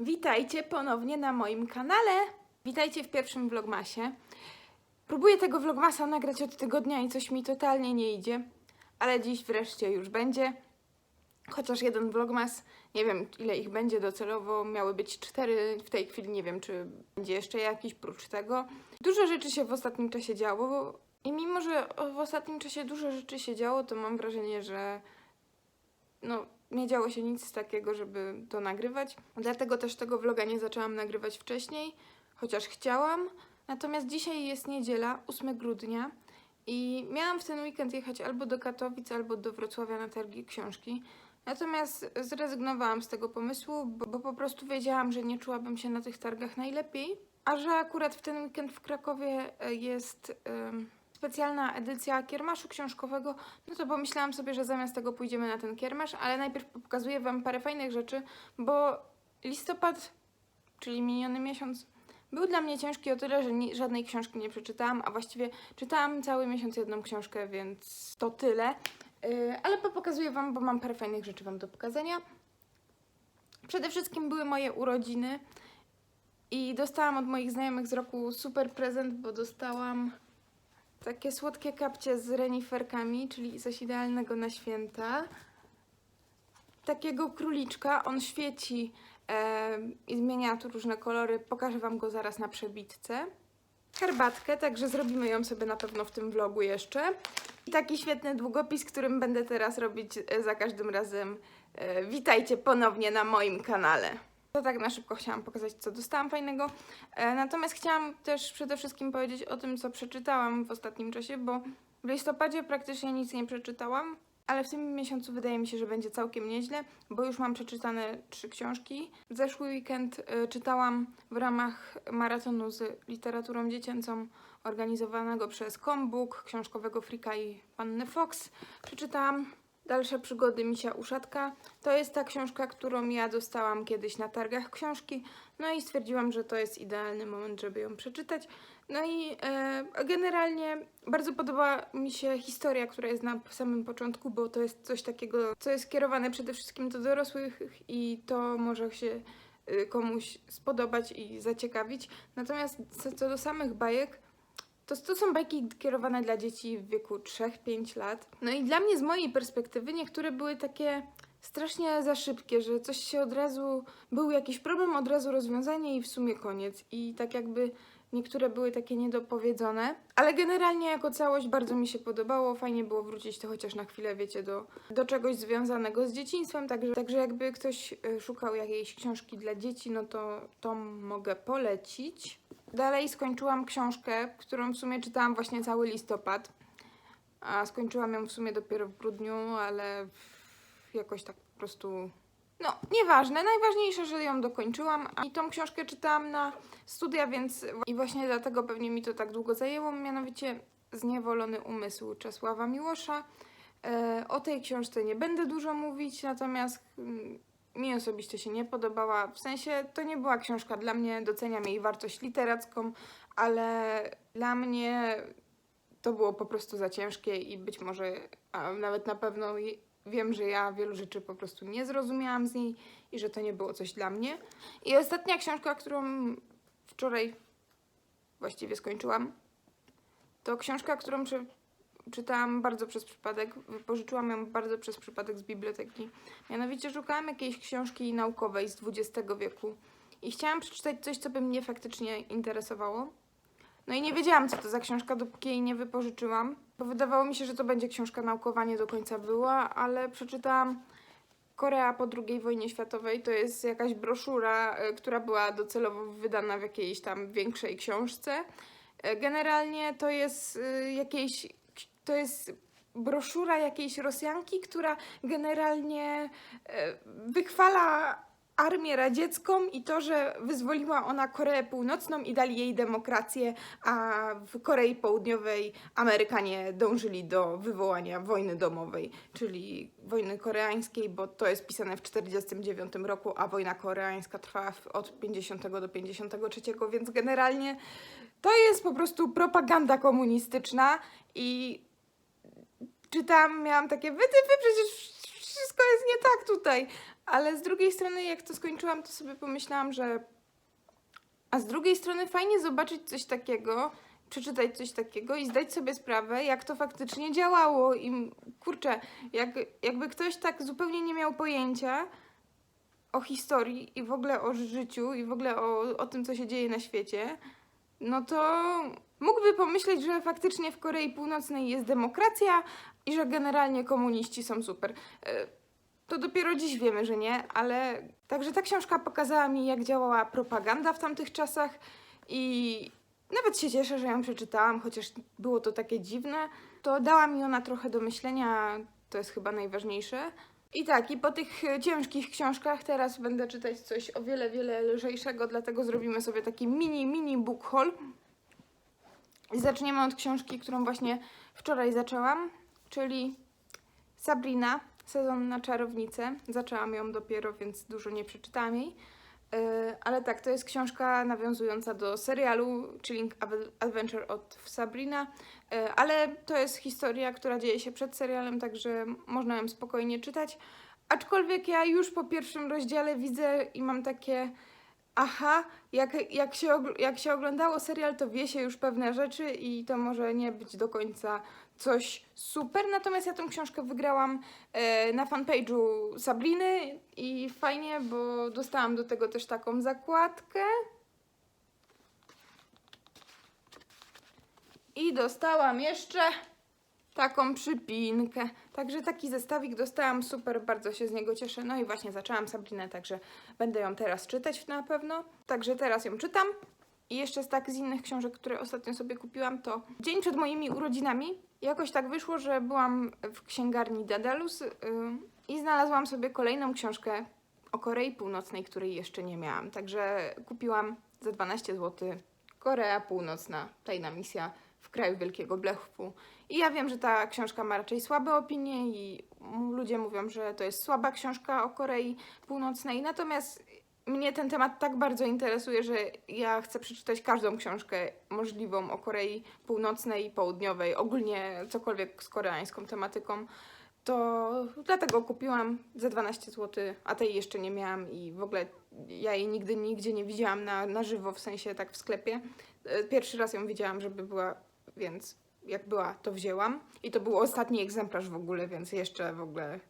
Witajcie ponownie na moim kanale. Witajcie w pierwszym vlogmasie. Próbuję tego vlogmasa nagrać od tygodnia i coś mi totalnie nie idzie, ale dziś wreszcie już będzie. Chociaż jeden vlogmas, nie wiem ile ich będzie docelowo, miały być cztery, w tej chwili nie wiem czy będzie jeszcze jakiś prócz tego. Dużo rzeczy się w ostatnim czasie działo i mimo, że w ostatnim czasie dużo rzeczy się działo, to mam wrażenie, że no, nie działo się nic takiego, żeby to nagrywać. Dlatego też tego vloga nie zaczęłam nagrywać wcześniej, chociaż chciałam. Natomiast dzisiaj jest niedziela, 8 grudnia i miałam w ten weekend jechać albo do Katowic, albo do Wrocławia na targi książki. Natomiast zrezygnowałam z tego pomysłu, bo, bo po prostu wiedziałam, że nie czułabym się na tych targach najlepiej, a że akurat w ten weekend w Krakowie e, jest specjalna edycja kiermaszu książkowego, no to pomyślałam sobie, że zamiast tego pójdziemy na ten kiermasz, ale najpierw pokazuję Wam parę fajnych rzeczy, bo listopad, czyli miniony miesiąc, był dla mnie ciężki o tyle, że żadnej książki nie przeczytałam, a właściwie czytałam cały miesiąc jedną książkę, więc to tyle. Yy, ale pokazuję Wam, bo mam parę fajnych rzeczy Wam do pokazania. Przede wszystkim były moje urodziny i dostałam od moich znajomych z roku super prezent, bo dostałam takie słodkie kapcie z reniferkami, czyli coś idealnego na święta. Takiego króliczka, on świeci e, i zmienia tu różne kolory. Pokażę Wam go zaraz na przebitce. Herbatkę, także zrobimy ją sobie na pewno w tym vlogu jeszcze. I taki świetny długopis, którym będę teraz robić e, za każdym razem. E, witajcie ponownie na moim kanale. To tak na szybko chciałam pokazać, co dostałam fajnego. E, natomiast chciałam też przede wszystkim powiedzieć o tym, co przeczytałam w ostatnim czasie, bo w listopadzie praktycznie nic nie przeczytałam, ale w tym miesiącu wydaje mi się, że będzie całkiem nieźle, bo już mam przeczytane trzy książki. Zeszły weekend e, czytałam w ramach maratonu z literaturą dziecięcą organizowanego przez Combook, książkowego Frika i Panny Fox. Przeczytałam Dalsze przygody Misia Uszatka. To jest ta książka, którą ja dostałam kiedyś na targach książki. No i stwierdziłam, że to jest idealny moment, żeby ją przeczytać. No i e, generalnie bardzo podoba mi się historia, która jest na samym początku, bo to jest coś takiego, co jest kierowane przede wszystkim do dorosłych i to może się y, komuś spodobać i zaciekawić. Natomiast co, co do samych bajek, to, to są bajki kierowane dla dzieci w wieku 3-5 lat. No i dla mnie z mojej perspektywy niektóre były takie strasznie za szybkie, że coś się od razu, był jakiś problem, od razu rozwiązanie i w sumie koniec. I tak jakby niektóre były takie niedopowiedzone. Ale generalnie jako całość bardzo mi się podobało. Fajnie było wrócić to chociaż na chwilę, wiecie, do, do czegoś związanego z dzieciństwem. Także, także jakby ktoś y, szukał jakiejś książki dla dzieci, no to to mogę polecić. Dalej skończyłam książkę, którą w sumie czytałam właśnie cały listopad. A skończyłam ją w sumie dopiero w grudniu, ale jakoś tak po prostu. No, nieważne. Najważniejsze, że ją dokończyłam. I tą książkę czytałam na studia, więc i właśnie dlatego pewnie mi to tak długo zajęło. Mianowicie Zniewolony umysł Czesława Miłosza. E, o tej książce nie będę dużo mówić, natomiast mm, mi osobiście się nie podobała. W sensie to nie była książka dla mnie, doceniam jej wartość literacką, ale dla mnie to było po prostu za ciężkie i być może, a nawet na pewno wiem, że ja wielu rzeczy po prostu nie zrozumiałam z niej i że to nie było coś dla mnie. I ostatnia książka, którą wczoraj właściwie skończyłam, to książka, którą czytałam bardzo przez przypadek, wypożyczyłam ją bardzo przez przypadek z biblioteki. Mianowicie szukałam jakiejś książki naukowej z XX wieku i chciałam przeczytać coś, co by mnie faktycznie interesowało. No i nie wiedziałam, co to za książka, dopóki jej nie wypożyczyłam, bo wydawało mi się, że to będzie książka naukowa, nie do końca była, ale przeczytałam Korea po II wojnie światowej. To jest jakaś broszura, y, która była docelowo wydana w jakiejś tam większej książce. Y, Generalnie to jest y, jakieś, to jest broszura jakiejś Rosjanki, która generalnie e, wychwala armię radziecką i to, że wyzwoliła ona Koreę Północną i dali jej demokrację, a w Korei Południowej Amerykanie dążyli do wywołania wojny domowej, czyli wojny koreańskiej, bo to jest pisane w 1949 roku, a wojna koreańska trwała od 50 do 53, więc generalnie to jest po prostu propaganda komunistyczna i czytam, miałam takie wytypy, przecież wszystko jest nie tak tutaj. Ale z drugiej strony, jak to skończyłam, to sobie pomyślałam, że. A z drugiej strony, fajnie zobaczyć coś takiego, przeczytać coś takiego i zdać sobie sprawę, jak to faktycznie działało. I kurczę, jak, jakby ktoś tak zupełnie nie miał pojęcia o historii i w ogóle o życiu i w ogóle o, o tym, co się dzieje na świecie, no to mógłby pomyśleć, że faktycznie w Korei Północnej jest demokracja i że generalnie komuniści są super. E, To dopiero dziś wiemy, że nie, ale także ta książka pokazała mi, jak działała propaganda w tamtych czasach i nawet się cieszę, że ją przeczytałam, chociaż było to takie dziwne. To dała mi ona trochę do myślenia, to jest chyba najważniejsze. I tak, i po tych e, ciężkich książkach teraz będę czytać coś o wiele, wiele lżejszego, dlatego zrobimy sobie taki mini, mini book haul. Zaczniemy od książki, którą właśnie wczoraj zaczęłam, czyli Sabrina, sezon na czarownicę. Zaczęłam ją dopiero, więc dużo nie przeczytałam jej. Yy, ale tak, to jest książka nawiązująca do serialu Chilling Adve- Adventure od Sabrina, yy, ale to jest historia, która dzieje się przed serialem, także można ją spokojnie czytać. Aczkolwiek ja już po pierwszym rozdziale widzę i mam takie aha, jak, jak, się, jak się oglądało serial, to wie się już pewne rzeczy i to może nie być do końca coś super. Natomiast ja tą książkę wygrałam e, na fanpage'u Sabriny i fajnie, bo dostałam do tego też taką zakładkę. I dostałam jeszcze taką przypinkę. Także taki zestawik dostałam, super, bardzo się z niego cieszę. No i właśnie zaczęłam Sabrinę, także będę ją teraz czytać na pewno. Także teraz ją czytam. I jeszcze z tak z innych książek, które ostatnio sobie kupiłam, to dzień przed moimi urodzinami jakoś tak wyszło, że byłam w księgarni Daedalus yy, i znalazłam sobie kolejną książkę o Korei Północnej, której jeszcze nie miałam. Także kupiłam za 12 zł Korea Północna, tajna misja w kraju Wielkiego Blechu. I ja wiem, że ta książka ma raczej słabe opinie i ludzie mówią, że to jest słaba książka o Korei Północnej. Natomiast mnie ten temat tak bardzo interesuje, że ja chcę przeczytać każdą książkę możliwą o Korei Północnej i Południowej, ogólnie cokolwiek z koreańską tematyką. To dlatego kupiłam za 12 zł, a tej jeszcze nie miałam i w ogóle ja jej nigdy nigdzie nie widziałam na, na żywo, w sensie tak w sklepie. E, Pierwszy raz ją widziałam, żeby była, więc jak była, to wzięłam. I to był ostatni egzemplarz w ogóle, więc jeszcze w ogóle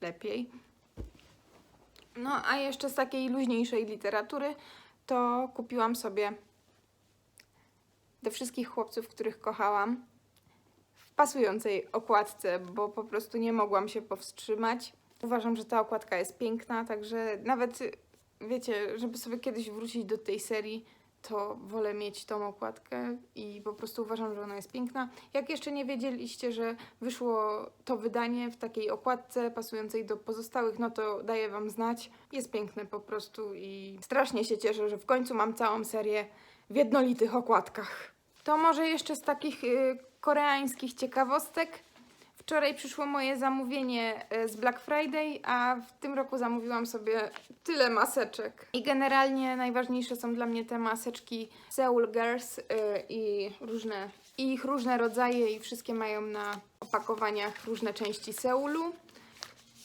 lepiej. No, a jeszcze z takiej luźniejszej literatury to kupiłam sobie do wszystkich chłopców, których kochałam w pasującej okładce, bo po prostu nie mogłam się powstrzymać. Uważam, że ta okładka jest piękna, także nawet wiecie, żeby sobie kiedyś wrócić do tej serii, to wolę mieć tą okładkę i po prostu uważam, że ona jest piękna. Jak jeszcze nie wiedzieliście, że wyszło to wydanie w takiej okładce pasującej do pozostałych, no to daję Wam znać. Jest piękne po prostu i strasznie się cieszę, że w końcu mam całą serię w jednolitych okładkach. To może jeszcze z takich y, koreańskich ciekawostek. Wczoraj przyszło moje zamówienie e, z Black Friday, a w tym roku zamówiłam sobie tyle maseczek. I generalnie najważniejsze są dla mnie te maseczki Seoul Girls y, i różne i ich różne rodzaje i wszystkie mają na opakowaniach różne części Seulu.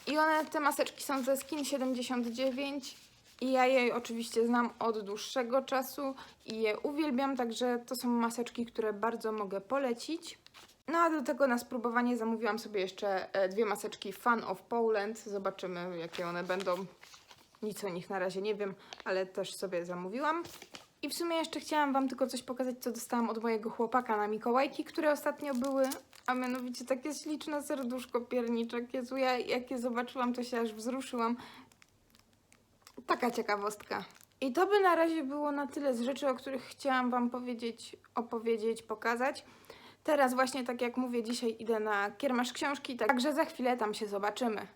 I one, te maseczki są ze Skin 79 i ja je oczywiście znam od dłuższego czasu i je uwielbiam, także to są maseczki, które bardzo mogę polecić. No a do tego na spróbowanie zamówiłam sobie jeszcze e, dwie maseczki Fun of Poland. Zobaczymy jakie one będą. Nic o nich na razie nie wiem, ale też sobie zamówiłam. I w sumie jeszcze chciałam Wam tylko coś pokazać, co dostałam od mojego chłopaka na Mikołajki, które ostatnio były, a mianowicie takie śliczne serduszko pierniczek. Jezu, ja jak je zobaczyłam, to się aż wzruszyłam. Taka ciekawostka. I to by na razie było na tyle z rzeczy, o których chciałam Wam powiedzieć, opowiedzieć, pokazać. Teraz właśnie, tak jak mówię, dzisiaj idę na kiermasz książki, także za chwilę tam się zobaczymy.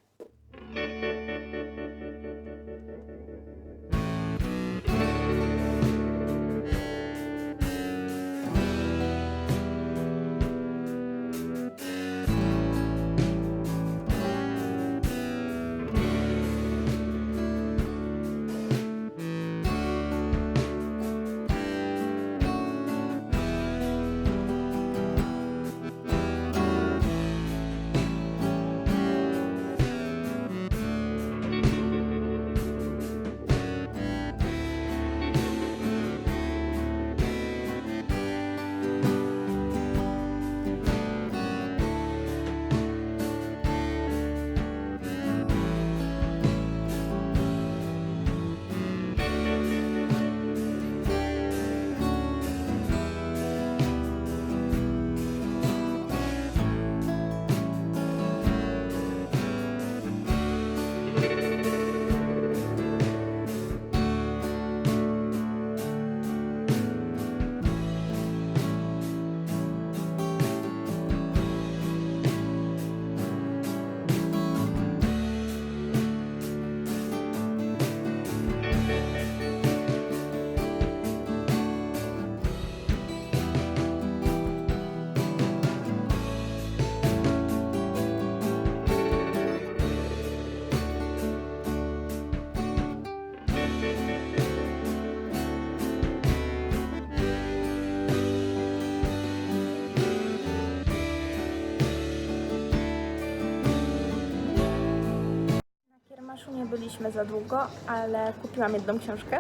Byliśmy za długo, ale kupiłam jedną książkę,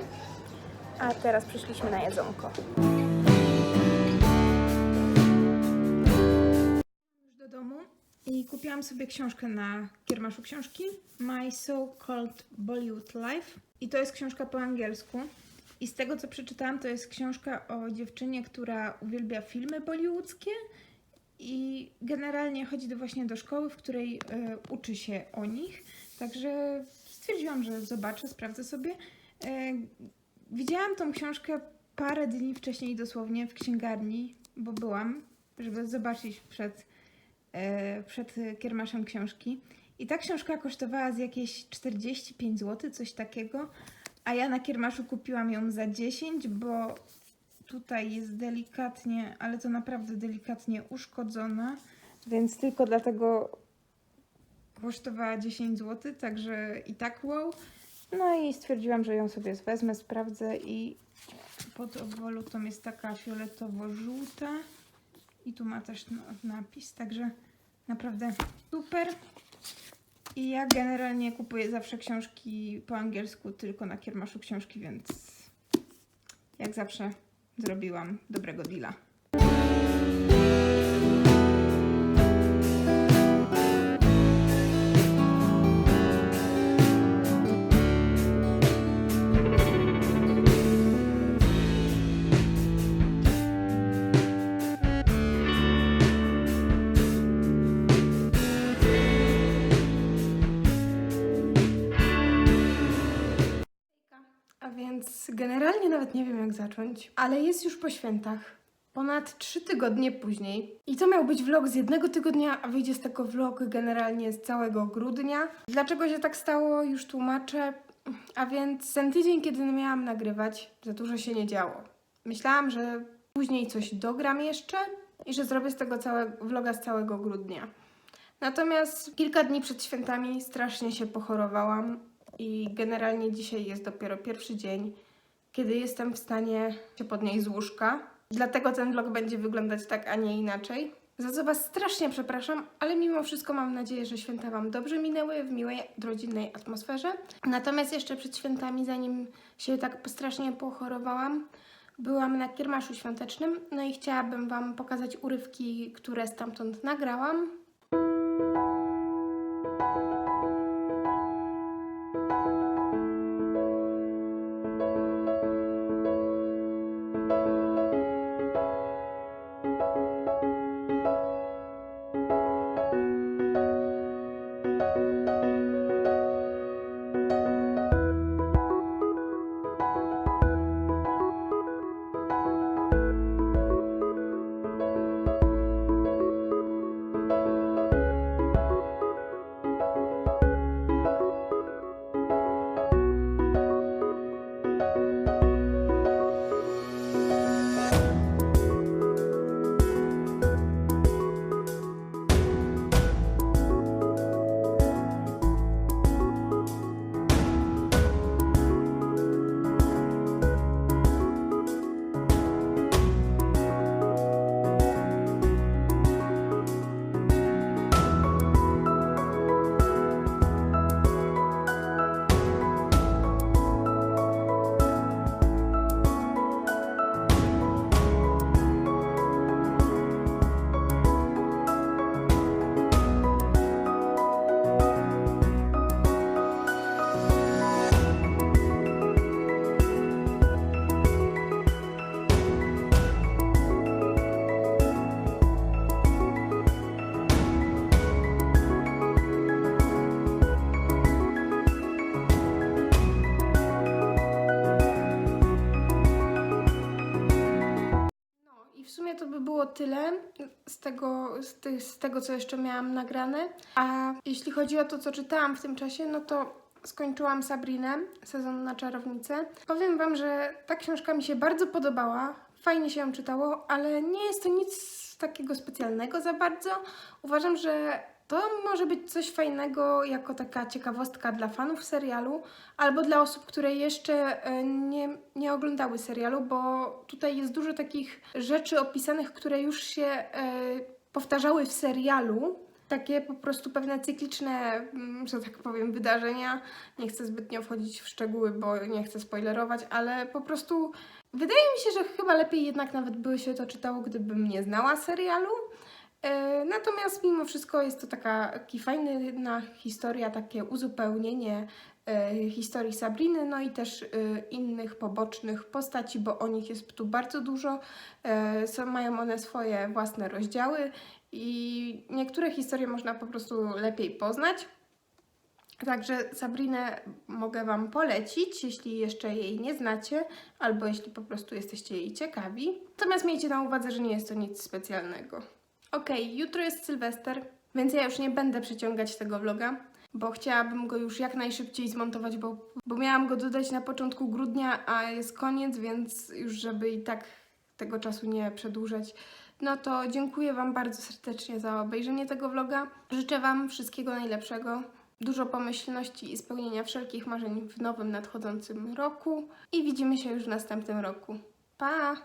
a teraz przyszliśmy na jedzonko. Już do domu i kupiłam sobie książkę na kiermaszu książki My So-Called Bollywood Life i to jest książka po angielsku. I z tego co przeczytałam, to jest książka o dziewczynie, która uwielbia filmy bollywoodzkie i generalnie chodzi do właśnie do szkoły, w której e, uczy się o nich. Także stwierdziłam, że zobaczę, sprawdzę sobie. E, widziałam tą książkę parę dni wcześniej dosłownie w księgarni, bo byłam, żeby zobaczyć przed, e, przed kiermaszem książki. I ta książka kosztowała z jakieś 45 zł, coś takiego, a ja na kiermaszu kupiłam ją za 10, bo tutaj jest delikatnie, ale to naprawdę delikatnie uszkodzona, więc tylko dlatego kosztowała 10 zł, także i tak wow. No i stwierdziłam, że ją sobie wezmę, sprawdzę i pod obwolutą jest taka fioletowo-żółta i tu ma też na- napis, także naprawdę super. I ja generalnie kupuję zawsze książki po angielsku tylko na kiermaszu książki, więc jak zawsze zrobiłam dobrego deala. Więc generalnie nawet nie wiem jak zacząć, ale jest już po świętach. Ponad trzy tygodnie później. I to miał być vlog z jednego tygodnia, a wyjdzie z tego vlog generalnie z całego grudnia. Dlaczego się tak stało, już tłumaczę. A więc ten tydzień, kiedy miałam nagrywać, za dużo się nie działo. Myślałam, że później coś dogram jeszcze i że zrobię z tego całego vloga z całego grudnia. Natomiast kilka dni przed świętami strasznie się pochorowałam i generalnie dzisiaj jest dopiero pierwszy dzień, kiedy jestem w stanie się podnieść z łóżka. Dlatego ten vlog będzie wyglądać tak, a nie inaczej. Za co Was strasznie przepraszam, ale mimo wszystko mam nadzieję, że święta Wam dobrze minęły w miłej, rodzinnej atmosferze. Natomiast jeszcze przed świętami, zanim się tak strasznie pochorowałam, byłam na kiermaszu świątecznym, no i chciałabym Wam pokazać urywki, które stamtąd nagrałam. Tyle z tego, z, tych, z tego, co jeszcze miałam nagrane. A jeśli chodzi o to, co czytałam w tym czasie, no to skończyłam Sabrinę, sezon na czarownicę. Powiem Wam, że ta książka mi się bardzo podobała. Fajnie się ją czytało, ale nie jest to nic takiego specjalnego za bardzo. Uważam, że to może być coś fajnego jako taka ciekawostka dla fanów serialu albo dla osób, które jeszcze e, nie, nie oglądały serialu, bo tutaj jest dużo takich rzeczy opisanych, które już się e, powtarzały w serialu, takie po prostu pewne cykliczne, mm, że tak powiem, wydarzenia. Nie chcę zbytnio wchodzić w szczegóły, bo nie chcę spoilerować, ale po prostu wydaje mi się, że chyba lepiej jednak nawet by się to czytało, gdybym nie znała serialu. E, Natomiast mimo wszystko jest to taka, fajna historia, takie uzupełnienie e, historii Sabriny, no i też e, innych pobocznych postaci, bo o nich jest tu bardzo dużo. Mają one swoje własne rozdziały i niektóre historie można po prostu lepiej poznać. Także Sabrinę mogę Wam polecić, jeśli jeszcze jej nie znacie, albo jeśli po prostu jesteście jej ciekawi. Natomiast miejcie na uwadze, że nie jest to nic specjalnego. Okej, jutro jest Sylwester, więc ja już nie będę przeciągać tego vloga, bo chciałabym go już jak najszybciej zmontować, bo, bo miałam go dodać na początku grudnia, a jest koniec, więc już żeby i tak tego czasu nie przedłużać. No to dziękuję Wam bardzo serdecznie za obejrzenie tego vloga. Życzę Wam wszystkiego najlepszego, dużo pomyślności i spełnienia wszelkich marzeń w nowym nadchodzącym roku i widzimy się już w następnym roku. Pa!